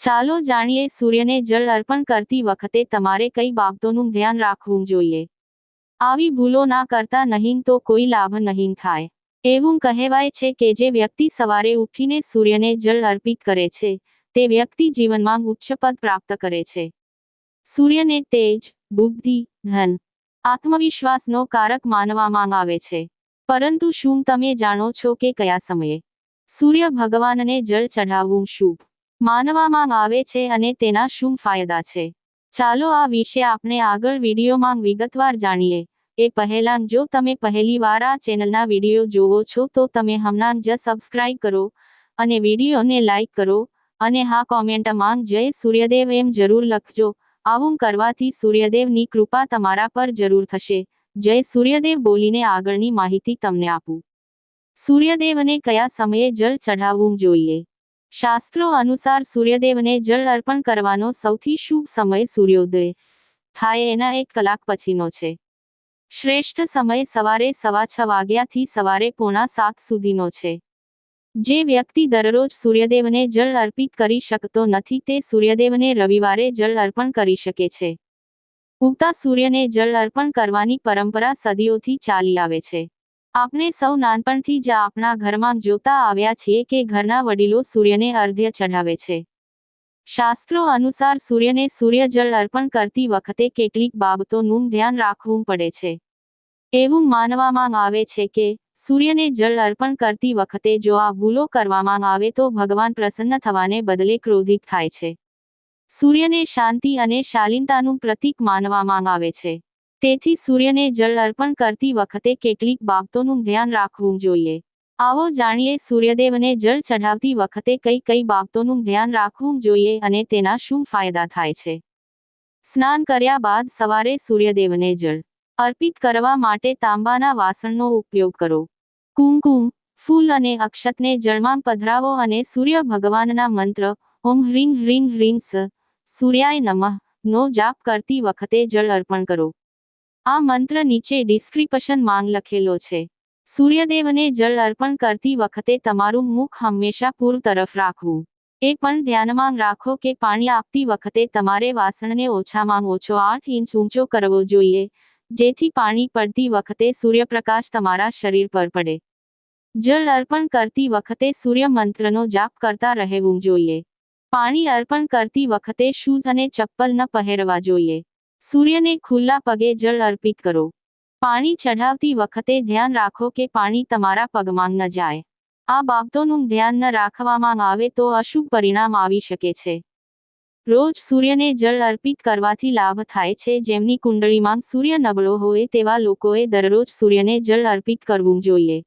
ચાલો જાણીએ સૂર્યને જળ અર્પણ કરતી વખતે તમારે કઈ બાબતોનું ધ્યાન રાખવું જોઈએ. આવી ભૂલો ના કરતા નહીં તો કોઈ લાભ નહીં થાય. એવું કહેવાય છે કે જે વ્યક્તિ સવારે ઉઠીને સૂર્યને જળ અર્પિત કરે છે, તે વ્યક્તિ જીવનમાં ઉચ્ચ પદ પ્રાપ્ત કરે છે. સૂર્યને તેજ, બુદ્ધિ, ધન, આત્મવિશ્વાસનો કારક માનવામાં આવે છે. પરંતુ શું તમે જાણો છો કે કયા સમયે? સૂર્ય ભગવાનને જળ ચઢાવવું શુભ? માનવામાં આવે છે અને તેના શું ફાયદા છે. ચાલો આ વિશે આપણે આગળ વિડીયોમાં વિગતવાર જાણીએ. એ પહેલાં જો તમે પહેલી વાર આ ચેનલના વીડિયો જોવો છો તો તમે હમણાં જ સબસ્ક્રાઇબ કરો અને વિડીયોને લાઇક કરો અને હા કોમેન્ટમાં જય સૂર્યદેવ એમ જરૂર લખજો. આવું કરવાથી સૂર્યદેવની કૃપા તમારા પર જરૂર થશે. જય સૂર્યદેવ બોલીને આગળની માહિતી તમને આપું. સૂર્યદેવને કયા સમયે જળ ચઢાવવું જોઈએ? શાસ્ત્રો અનુસાર સૂર્યદેવને જળ અર્પણ કરવાનો સૌથી શુભ સમય સૂર્યોદય. થાય એના એક કલાક પછીનો છે. શ્રેષ્ઠ સમય સવારે સવા છ વાગ્યાથી સવારે પોણા સાત સુધીનો છે. જે વ્યક્તિ દરરોજ સૂર્યદેવને જળ અર્પિત કરી શકતો નથી તે સૂર્યદેવને રવિવારે જળ અર્પણ કરી શકે છે. ઉગતા સૂર્યને જળ અર્પણ કરવાની પરંપરા સદીઓથી ચાલી આવે છે. આપણે સૌ નાનપણથી જ આપણા ઘરમાં જોતા આવ્યા છીએ કે ઘરના વડીલો સૂર્યને અર્ધ્ય ચઢાવે છે. શાસ્ત્રો અનુસાર સૂર્યને સૂર્યજળ અર્પણ કરતી વખતે કેટલીક બાબતોનું ધ્યાન રાખવું પડે છે. એવું માનવામાં આવે છે કે સૂર્યને જળ અર્પણ કરતી વખતે જો આ ભૂલો કરવામાં આવે તો ભગવાન પ્રસન્ન થવાને બદલે ક્રોધિત થાય છે. સૂર્યને શાંતિ અને શાલીનતાનું પ્રતીક માનવામાં આવે છે. તેથી સૂર્યને જળ અર્પણ કરતી વખતે કેટલીક બાબતોનું ધ્યાન રાખવું જોઈએ. આવો જાણીએ સૂર્યદેવને જળ ચઢાવતી વખતે કઈ કઈ બાબતોનું ધ્યાન રાખવું જોઈએ અને તેના શું ફાયદા થાય છે. સ્નાન કર્યા બાદ સવારે સૂર્યદેવને જળ અર્પિત કરવા માટે તાંબાના વાસણનો ઉપયોગ કરો. કુમકુમ, ફૂલ અને અક્ષતને જળમાં પધરાવો અને સૂર્ય ભગવાનના મંત્ર ઓમ હ્રીં હ્રીં હ્રીં સ, સૂર્યાય નમઃ નો જાપ કરતી વખતે જળ અર્પણ કરો. આ મંત્ર નીચે ડિસ્ક્રિપ્શન માંગ લખેલો છે. સૂર્યદેવને જળ અર્પણ કરતી વખતે તમારું મુખ હંમેશા પૂર્વ તરફ રાખવું. એ પણ ધ્યાનમાં રાખો કે પાણી આપતી વખતે તમારે વાસણને ઓછામાં ઓછો આઠ ઇંચ ઊંચો કરવો જોઈએ, જેથી પાણી પડતી વખતે સૂર્યપ્રકાશ તમારા શરીર પર પડે. જળ અર્પણ કરતી વખતે સૂર્ય મંત્રનો જાપ કરતા રહેવું જોઈએ. પાણી અર્પણ કરતી વખતે શૂઝ અને ચપ્પલ ન પહેરવા જોઈએ. સૂર્યને ખુલ્લા પગે જળ અર્પિત કરો. પાણી ચઢાવતી વખતે ધ્યાન રાખો કે પાણી તમારા પગમાં ન જાય. આ બાબતોનું ધ્યાન ન રાખવામાં આવે તો અશુભ પરિણામ આવી શકે છે. રોજ સૂર્યને જળ અર્પિત કરવાથી લાભ થાય છે જેમની કુંડળીમાં સૂર્ય નબળો હોય તેવા લોકોએ દરરોજ સૂર્યને જળ અર્પિત કરવું જોઈએ.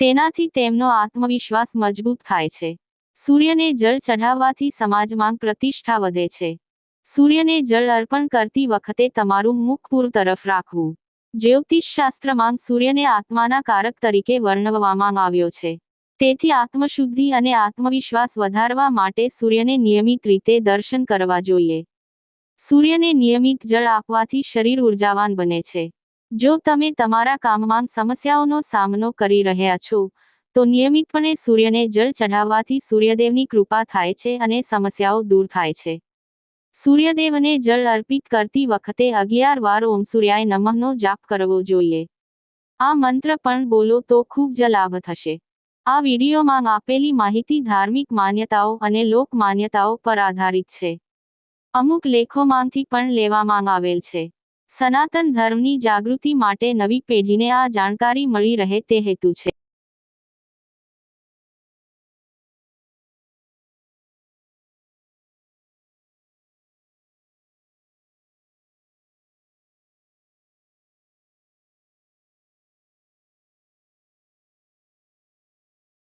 તેનાથી તેમનો આત્મવિશ્વાસ મજબૂત થાય છે. સૂર્યને જળ ચઢાવવાથી સમાજમાં પ્રતિષ્ઠા વધે છે. સૂર્યને જળ અર્પણ કરતી વખતે તમારું મુખ પૂર્વ તરફ રાખવું. જ્યોતિષ શાસ્ત્રમાં સૂર્યને આત્માના કારક તરીકે વર્ણવવામાં આવ્યો છે. તેથી આત્મશુદ્ધિ અને આત્મવિશ્વાસ વધારવા માટે સૂર્યને નિયમિત રીતે દર્શન કરવા જોઈએ. સૂર્યને નિયમિત જળ આપવાથી શરીર ઉર્જાવાન બને છે. જો તમે તમારા કામમાં સમસ્યાઓનો સામનો કરી રહ્યા છો, તો નિયમિતપણે સૂર્યને જળ ચઢાવવાથી સૂર્યદેવની કૃપા થાય છે અને સમસ્યાઓ દૂર થાય છે. સૂર્યદેવને જળ અર્પિત કરતી વખતે અગિયાર વાર ઓમ સૂર્યાય નમઃનો જાપ કરવો જોઈએ. આ મંત્ર પણ બોલો તો ખૂબ જ લાભ થશે. આ વિડીયોમાં આપેલી માહિતી ધાર્મિક માન્યતાઓ અને લોક માન્યતાઓ પર આધારિત છે. અમુક લેખોમાંથી પણ લેવામાં આવેલ છે. સનાતન ધર્મની જાગૃતિ માટે નવી પેઢીને આ જાણકારી મળી રહે તે હેતુ છે.